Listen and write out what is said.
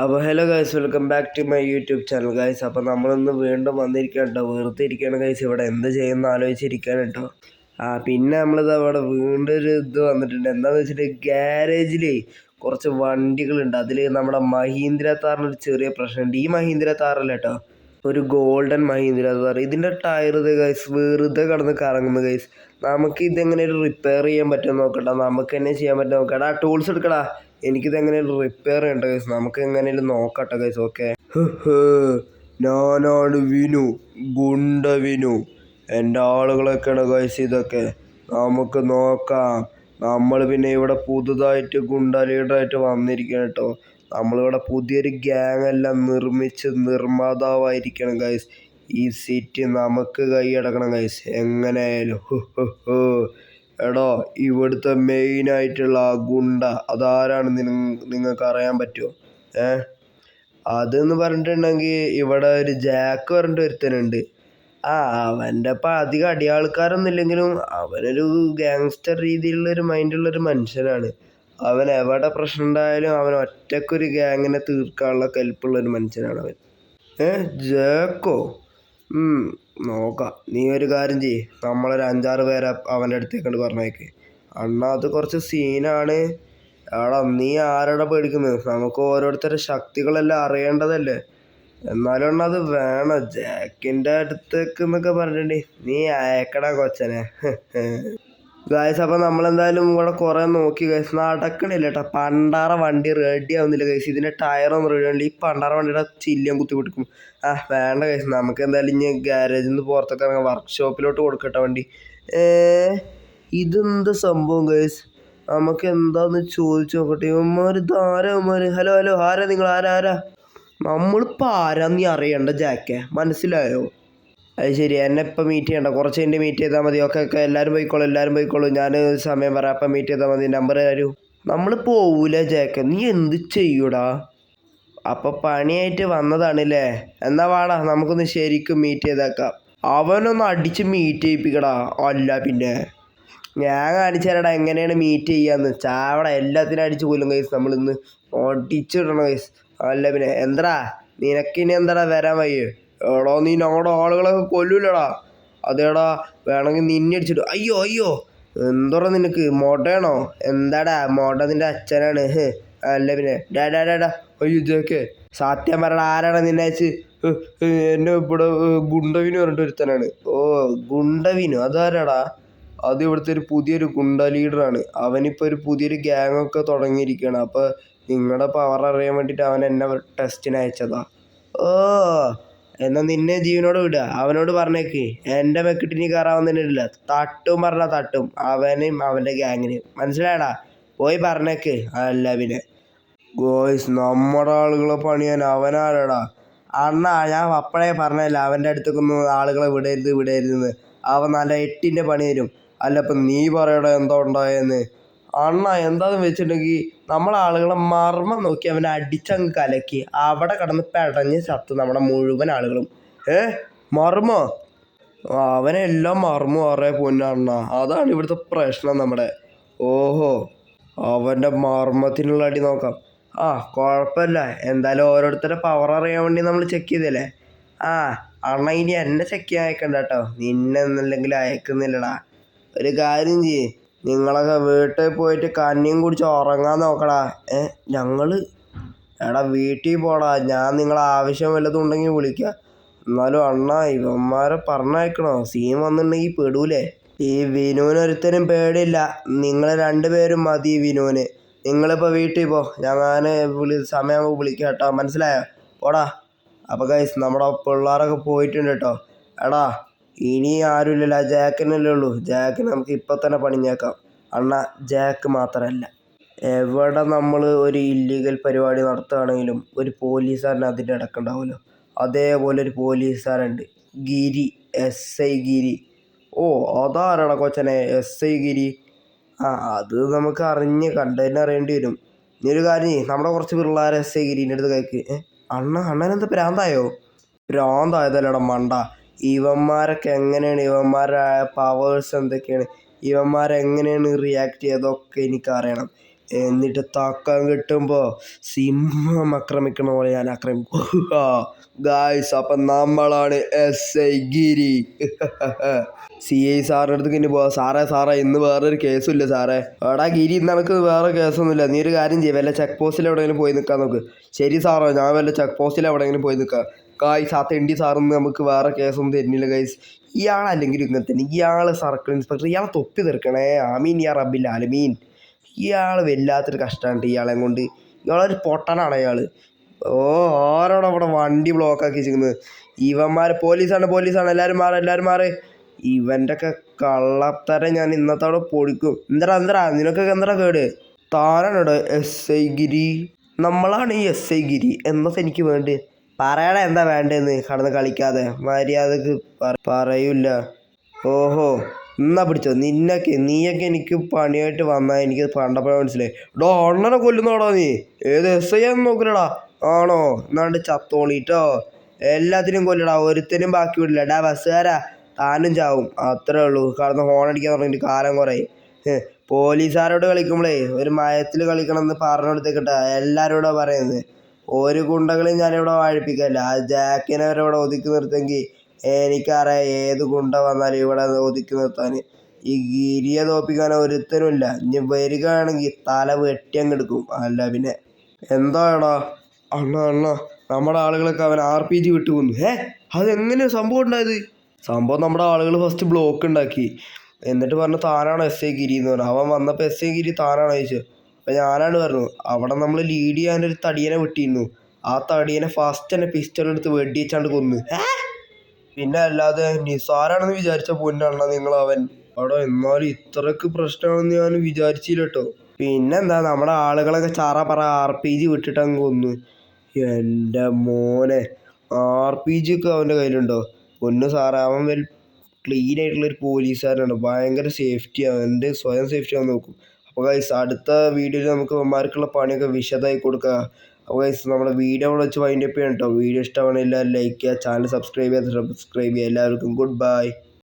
അപ്പോൾ hello guys welcome back to my YouTube channel guys അപ്പോൾ നമ്മളിന്ന് വീണ്ടും വന്നിരിക്കുകയാണ് കേട്ടോ വെറുതെ ഇരിക്കുകയാണ് ഗൈസ് ഇവിടെ എന്ത് ചെയ്യുന്ന ആലോചിച്ചിരിക്കുകയാണ് കേട്ടോ ആ പിന്നെ നമ്മളിത് അവിടെ വീണ്ടും ഒരു ഇത് വന്നിട്ടുണ്ട്. എന്താണെന്ന് വെച്ചിട്ട് ഗ്യാരേജിൽ കുറച്ച് വണ്ടികളുണ്ട്. അതിൽ നമ്മുടെ മഹീന്ദ്ര താറിന് ഒരു ചെറിയ പ്രശ്നമുണ്ട്. ഈ മഹീന്ദ്ര താറല്ല കേട്ടോ ഒരു ഗോൾഡൻ മഹീന്ദ്ര താർ ഇതിന്റെ ടയർ ഇത് ഗൈസ് വെറുതെ കടന്ന് കറങ്ങുന്നു ഗൈസ് നമുക്ക് ഇതെങ്ങനെ റിപ്പയർ ചെയ്യാൻ പറ്റുമെന്ന് നോക്കട്ടെ നമുക്ക് തന്നെ ചെയ്യാൻ പറ്റുമെന്ന് നോക്കട്ടെ ആ ടൂൾസ് എടുക്കടാ. എനിക്കിത് എങ്ങനെയാണ് റിപ്പയർ ചെയ്യണ്ട കേസ് നമുക്ക് എങ്ങനെയാണ് നോക്കട്ടെ കേസ് ഓക്കെ ഞാനാണ് വിനു ഗുണ്ട വിനു. എന്റെ ആളുകളൊക്കെയാണ് കേസ് ഇതൊക്കെ. നമുക്ക് നോക്കാം. നമ്മൾ പിന്നെ ഇവിടെ പുതുതായിട്ട് ഗുണ്ട ലീഡറായിട്ട് വന്നിരിക്കണം കേട്ടോ. നമ്മളിവിടെ പുതിയൊരു ഗ്യാങ് എല്ലാം നിർമ്മിച്ച് നിർമ്മാതാവായിരിക്കണം ഗൈസ് ഈ സിറ്റി നമുക്ക് കൈയടക്കണം ഗൈസ് എങ്ങനെയായാലും. എടോ ഇവിടുത്തെ മെയിൻ ആയിട്ടുള്ള ആ ഗുണ്ട അതാരാണ് നിങ്ങൾക്ക് അറിയാൻ പറ്റുമോ ഏ? അതെന്ന് പറഞ്ഞിട്ടുണ്ടെങ്കിൽ ഇവിടെ ഒരു ജാക്ക് പറഞ്ഞിട്ട് ഒരുത്തനുണ്ട്. ആ അവന്റെ ഇപ്പം അധികം അടിയാൾക്കാരൊന്നും ഇല്ലെങ്കിലും അവനൊരു ഗാങ്സ്റ്റർ രീതിയിലുള്ള ഒരു മൈൻഡുള്ള ഒരു മനുഷ്യനാണ്. അവൻ എവിടെ പ്രശ്നം ഉണ്ടായാലും അവൻ ഒറ്റക്കൊരു ഗ്യാങ്ങിനെ തീർക്കാനുള്ള കെൽപ്പുള്ള ഒരു മനുഷ്യനാണ് അവൻ. ഏ ജാക്കോ? നോക്കാം. നീ ഒരു കാര്യം ചെയ്യ്. നമ്മളൊരു അഞ്ചാറ് പേരെ അവന്റെ അടുത്തേക്കൊണ്ട് പറഞ്ഞേക്ക് അണ്ണാ അത് കുറച്ച് സീനാണ്. എടാ നീ ആരോടെ പേടിക്കുന്നത് നമുക്ക് ഓരോരുത്തരുടെ ശക്തികളെല്ലാം അറിയേണ്ടതല്ലേ? എന്നാലും അണ്ണാ അത് വേണം. ജാക്കിന്റെ അടുത്തേക്ക് എന്നൊക്കെ പറഞ്ഞിട്ടുണ്ടെങ്കിൽ നീ അയക്കടാ കൊച്ചനെ. ഗായ്സ് അപ്പം നമ്മളെന്തായാലും ഇവിടെ കുറേ നോക്കി ഗൈസ് നടക്കണില്ല കേട്ടോ പണ്ടാറ വണ്ടി റെഡി ആവുന്നില്ല ഗൈസ് ഇതിന്റെ ടയറൊന്നും റെഡി ആവുന്നില്ല. ഈ പണ്ടാറ വണ്ടിയുടെ ചില്ലിയും കുത്തി പിടിക്കും ആ വേണ്ട ഗൈസ് നമുക്ക് എന്തായാലും ഇനി ഗാരേജിൽ നിന്ന് പുറത്തൊക്കെ ഇറങ്ങാം. വർക്ക്ഷോപ്പിലോട്ട് കൊടുക്കട്ടെ വണ്ടി. ഇതെന്ത് സംഭവം ഗൈസ് നമുക്ക് എന്താന്ന് ചോദിച്ചു നോക്കട്ടെ. ഇവന്മാർ ഇതാരാ ഹലോ ഹലോ ആരാ നിങ്ങൾ? ആരാ ആരാ? നമ്മളിപ്പോൾ ആരാന്ന് നീ അറിയണ്ട ജാക്കെ. മനസ്സിലായോ? അത് ശരി. എന്നെ ഇപ്പം മീറ്റ് ചെയ്യണ്ട. കുറച്ച് കഴിഞ്ഞ് മീറ്റ് ചെയ്താൽ മതി. ഓക്കെ ഓക്കെ എല്ലാവരും പോയിക്കോളൂ എല്ലാവരും പോയിക്കോളൂ. ഞാൻ സമയം പറയാം. അപ്പം മീറ്റ് ചെയ്താൽ മതി. നമ്പർ തരൂ. നമ്മൾ പോവൂല ജാക്ക നീ എന്ത് ചെയ്യൂടാ? അപ്പം പണിയായിട്ട് വന്നതാണല്ലേ? എന്നാ വാടാ. നമുക്കൊന്ന് ശരിക്കും മീറ്റ് ചെയ്തേക്കാം. അവനൊന്ന് അടിച്ച് മീറ്റ് ചെയ്യിപ്പിക്കടാ. അല്ല പിന്നെ. ഞാൻ കാണിച്ചു തരടാ എങ്ങനെയാണ് മീറ്റ് ചെയ്യാന്ന്. ചാവട. എല്ലാത്തിനും അടിച്ച് കൊല്ലും കൈസ് നമ്മളിന്ന് ഒടിച്ചിടണം കൈസ് അല്ല പിന്നെ. എന്താ നിനക്കിനി എന്താടാ വരാൻ വയ്യേ? എടോ നീ ഞങ്ങളുടെ ആളുകളൊക്കെ കൊല്ലൂലടാ. അതേടാ വേണമെങ്കിൽ നിന്നെ അടിച്ചിട്ട് അയ്യോ അയ്യോ. എന്തോടാ നിനക്ക്? മോട്ടയാണോ? എന്താടാ? മോട്ട നിന്റെ അച്ഛനാണ്. അല്ല പിന്നെ. ഡാ ഡാ ഡാ ഡാ. അയ്യോ ജോക്കെ സത്യം പറയണ ആരാണ് നിന്നെ അയച്ച്? എന്നെ ഇവിടെ ഗുണ്ടവിനു പറഞ്ഞിട്ട് ഒരുത്തനാണ്. ഓ ഗുണ്ടവിനു? അതാരാടാ? അത് ഇവിടുത്തെ ഒരു പുതിയൊരു ഗുണ്ട ലീഡറാണ്. അവനിപ്പോൾ ഒരു പുതിയൊരു ഗ്യാങ് ഒക്കെ തുടങ്ങിയിരിക്കുകയാണ്. അപ്പോൾ നിങ്ങളുടെ പവർ അറിയാൻ വേണ്ടിയിട്ട് അവൻ എന്നെ ടെസ്റ്റിന് അയച്ചതാ. ഓ എന്നാ നിന്നെ ജീവനോട് വിടുക അവനോട് പറഞ്ഞേക്ക്. എന്റെ മെക്കിട്ട് നീ കയറാവുന്നതിനില്ല തട്ടും പറഞ്ഞാൽ തട്ടും. അവനെയും അവന്റെ ഗ്യാങ്ങിനെയും മനസ്സിലായടാ? പോയി പറഞ്ഞേക്ക്. അല്ല പിന്നെ. ഗോയ്സ് നമ്മുടെ ആളുകളെ പണിയാൻ അവനാരടാ? അണ്ണാ ഞാൻ അപ്പോഴേ പറഞ്ഞല്ല അവന്റെ അടുത്തേക്കൊന്നും ആളുകളെ വിടരുത് വിടരുതെന്ന്. അവൻ നല്ല എട്ടിന്റെ പണി തരും. അല്ല ഇപ്പം നീ പറയടാ എന്താ ഉണ്ടായെന്ന്. അണ്ണ എന്താന്ന് വെച്ചിട്ടുണ്ടെങ്കിൽ നമ്മളെ ആളുകളെ മർമ്മം നോക്കി അവനെ അടിച്ചങ്ങ് കലക്കി അവിടെ കടന്ന് പെടഞ്ഞ് ചത്ത് നമ്മുടെ മുഴുവൻ ആളുകളും. ഏ? മർമ്മോ? അവനെല്ലാം മർമ്മു അറിയ പൊന്നണ്ണ അതാണ് ഇവിടുത്തെ പ്രശ്നം നമ്മുടെ. ഓഹോ അവന്റെ മർമ്മത്തിനുള്ള അടി നോക്കാം. ആ കുഴപ്പമില്ല എന്തായാലും ഓരോരുത്തരുടെ പവർ അറിയാൻ വേണ്ടി നമ്മൾ ചെക്ക് ചെയ്തല്ലേ? ആ അണ്ണ ഇനി എന്നെ ചെക്ക് ചെയ്യാൻ അയക്കണ്ട കേട്ടോ. നിന്നെ എന്നല്ലെങ്കിൽ അയക്കുന്നില്ലടാ. ഒരു കാര്യം ചെയ്യ്. നിങ്ങളൊക്കെ വീട്ടിൽ പോയിട്ട് കഞ്ഞിയും കുടിച്ച് ഉറങ്ങാൻ നോക്കടാ. ഏ ഞങ്ങൾ എടാ വീട്ടിൽ പോടാ. ഞാൻ നിങ്ങളെ ആവശ്യം വല്ലതും ഉണ്ടെങ്കിൽ വിളിക്കാം. എന്നാലും അണ്ണാ ഇവന്മാരെ പറഞ്ഞയക്കണോ? സീൻ വന്നിട്ടുണ്ടെങ്കിൽ പെടൂലേ. ഈ വിനുവിനൊരുത്തരും പേടിയില്ല. നിങ്ങൾ രണ്ടുപേരും മതി വിനുവിന് നിങ്ങളിപ്പോൾ വീട്ടിൽ പോ. ഞാൻ വിളി സമയമാകുമ്പോൾ വിളിക്കാം കേട്ടോ. മനസ്സിലായോ? പോടാ. അപ്പോൾ ഗൈസ് നമ്മുടെ പിള്ളേരൊക്കെ പോയിട്ടുണ്ട് കേട്ടോ. എടാ ഇനി ആരുമില്ലല്ലോ ജാക്കിനല്ലേ ഉള്ളൂ. ജാക്ക് നമുക്ക് ഇപ്പം തന്നെ പണിഞ്ഞേക്കാം. അണ്ണ ജാക്ക് മാത്രമല്ല എവിടെ നമ്മൾ ഒരു ഇല്ലീഗൽ പരിപാടി നടത്തുകയാണെങ്കിലും ഒരു പോലീസുകാരൻ അതിന്റെ ഇടക്കുണ്ടാവുമല്ലോ അതേപോലെ ഒരു പോലീസുകാരുണ്ട് ഗിരി എസ് ഐ ഗിരി. ഓ അതാരാണ് കൊച്ചനെ എസ് ഐ ഗിരി? ആ അത് നമുക്ക് അറിഞ്ഞ് കണ്ടതിന് അറിയേണ്ടി വരും. നീ ഒരു കാര്യം നമ്മുടെ കുറച്ച് പിള്ളേർ എസ് ഐ ഗിരീന്റെ അടുത്ത് കയക്ക് അണ്ണ അണ്ണനെന്താ പ്രാന്തായോ? പ്രാന്തായതല്ലേടാ മണ്ട. ഇവന്മാരൊക്കെ എങ്ങനെയാണ്? ഇവന്മാരുടെ പവേഴ്സ് എന്തൊക്കെയാണ്? ഇവന്മാരെങ്ങനെയാണ് റിയാക്ട് ചെയ്തതൊക്കെ എനിക്കറിയണം. എന്നിട്ട് താക്കാൻ കിട്ടുമ്പോൾ സിംഹം ആക്രമിക്കണ പോലെ ഞാൻ ആക്രമിക്കും. ഗായ്സ് അപ്പം നമ്മളാണ് S I Giri. C I സാറിന്റെ അടുത്ത് ഇനി പോവാം. സാറേ സാറേ ഇന്ന് വേറൊരു കേസുമില്ല സാറേ. എടാ ഗിരി ഇന്ന് എനിക്ക് വേറെ കേസൊന്നുമില്ല നീ ഒരു കാര്യം ചെയ്യും. വല്ല ചെക്ക് പോസ്റ്റിൽ എവിടെയെങ്കിലും പോയി നിൽക്കാൻ നോക്ക്. ശരി സാറോ ഞാൻ വല്ല ചെക്ക് പോസ്റ്റിൽ എവിടെയെങ്കിലും പോയി നിൽക്കാം. ഗായ്സ് ആ തെണ്ടി സാറിന്ന് നമുക്ക് വേറെ കേസൊന്നും തരുന്നില്ല ഗൈസ് ഇയാളല്ലെങ്കിൽ ഇങ്ങനെ തന്നെ ഇയാൾ സർക്കിൾ ഇൻസ്പെക്ടർ ഇയാളെ തൊപ്പി തീർക്കണേ. ആമീൻ യാ റബ്ബിൽ ആലമീൻ. ഇയാൾ വല്ലാത്തൊരു കഷ്ടമാണ് ഇയാളെ കൊണ്ട്. ഇയാളൊരു പൊട്ടനാണ് അയാൾ ഓ ആരോടെ അവിടെ വണ്ടി ബ്ലോക്ക് ആക്കി വെച്ചിരിക്കുന്നത്? ഇവന്മാർ പോലീസാണ് പോലീസാണ്. എല്ലാവരും മാറി എല്ലാവരും മാറി. ഇവന്റെ ഒക്കെ കള്ളത്തരം ഞാൻ ഇന്നത്തോടെ പൊടിക്കും. എന്തടാ എന്തടാ? നിനക്കൊക്കെ എന്തടാ കേട്? താനാണോ എസ് ഐ ഗിരി? നമ്മളാണ് ഈ എസ് ഐ ഗിരി. എന്നത് എനിക്ക് വേണ്ടി പറയണ എന്താ വേണ്ടതെന്ന് കടന്ന് കളിക്കാതെ. മര്യാദയ്ക്ക് പറ- പറയൂല. ഓഹോ എന്നാ പിടിച്ചോ. നിന്നൊക്കെ നീയൊക്കെ എനിക്ക് പണിയായിട്ട് വന്നാൽ എനിക്ക് കണ്ടപ്പോഴേ മനസ്സിലായി. ഡോ അണ്ണനെ കൊല്ലുന്നോടാ നീ? ഏത് എസ് ഐ ആണെന്ന് നോക്കണടാ. ആണോ? എന്നാണ്ട് ചത്തോളിട്ടോ. എല്ലാത്തിനും കൊല്ലടാ. ഒരുത്തിനും ബാക്കി വിടില്ല. ഡാ ബസ്സുകാരാ. താനും ചാവും. അത്രേ ഉള്ളൂ. കടന്ന് ഹോൺ അടിക്കാൻ തുടങ്ങിയിട്ട് കാലം കുറേ. പോലീസുകാരോട് കളിക്കുമ്പോഴേ ഒരു മയത്തിൽ കളിക്കണം എന്ന് പറഞ്ഞു കൊടുത്തേക്കട്ടെ എല്ലാവരോടും പറയുന്നത്. ഒരു ഗുണ്ടകളെയും ഞാനിവിടെ വാഴിപ്പിക്കല്ല ആ ജാക്കിനെ വരെ ഇവിടെ ഒതുക്കി നിർത്തുമെങ്കിൽ എനിക്കറിയാം ഏത് ഗുണ്ട വന്നാലും ഇവിടെ ഒതുക്കി നിർത്താൻ. ഈ ഗിരിയെ തോപ്പിക്കാൻ ഒരുത്തനുമില്ല. ഇനി വരികയാണെങ്കിൽ തല വെട്ടി അങ്ങ് എടുക്കും. അല്ല പിന്നെ എന്താ എടാ അണ്ണ അണ്ണ നമ്മുടെ ആളുകളൊക്കെ അവൻ ആർ പി ജി വിട്ടു കൊന്നു. ഏ അതെങ്ങനെ സംഭവം ഉണ്ടായത്? സംഭവം നമ്മുടെ ആളുകൾ ഫസ്റ്റ് ബ്ലോക്ക് ഉണ്ടാക്കി. എന്നിട്ട് പറഞ്ഞു താനാണ് എസ് ഐ ഗിരി എന്ന് പറഞ്ഞു. അവൻ വന്നപ്പോൾ എസ് ഐ ഗിരി താനാണ് ചോദിച്ചത് അപ്പം ഞാനാണ് പറഞ്ഞു അവിടെ നമ്മൾ ലീഡ് ചെയ്യാനൊരു തടിയനെ വിട്ടിരുന്നു ആ തടിയനെ ഫസ്റ്റ് തന്നെ പിസ്റ്റൾ എടുത്ത് വെടി വെച്ചാണ്ട് കൊന്നു പിന്നെ അല്ലാതെ നിസാരാണെന്ന് വിചാരിച്ച പൊന്നാണ നിങ്ങൾ അവൻ അവിടെ എന്നാലും ഇത്രക്ക് പ്രശ്നമാണെന്ന് ഞാൻ വിചാരിച്ചില്ല കേട്ടോ പിന്നെന്താ നമ്മുടെ ആളുകളൊക്കെ ചാറ പറ ആർ പി ജി വിട്ടിട്ട് അങ്ങ് കൊന്നു. എന്റെ മോനെ ആർ പി ജി ഒക്കെ അവന്റെ കയ്യിലുണ്ടോ? പൊന്നു സാറേ അവൻ വെൽ ക്ലീൻ ആയിട്ടുള്ള ഒരു പോലീസുകാരനാണ് ഭയങ്കര സേഫ്റ്റിയാണ് എന്റെ സ്വയം സേഫ്റ്റി ആവാൻ നോക്കും. അപ്പോൾ ഗൈസ് അടുത്ത വീഡിയോയിൽ നമുക്ക് മാർക്കുള്ള പണിയൊക്കെ വിശദമായി കൊടുക്കുക അപ്പോൾ ഗൈസ് നമ്മുടെ വീഡിയോ അവിടെ വെച്ച് വൈൻഡപ്പ് ചെയ്യണം കേട്ടോ വീഡിയോ ഇഷ്ടമാണെങ്കിൽ എല്ലാവരും ലൈക്ക് ചെയ്യുക ചാനൽ സബ്സ്ക്രൈബ് ചെയ്യുക സബ്സ്ക്രൈബ് ചെയ്യുക. എല്ലാവർക്കും ഗുഡ് ബൈ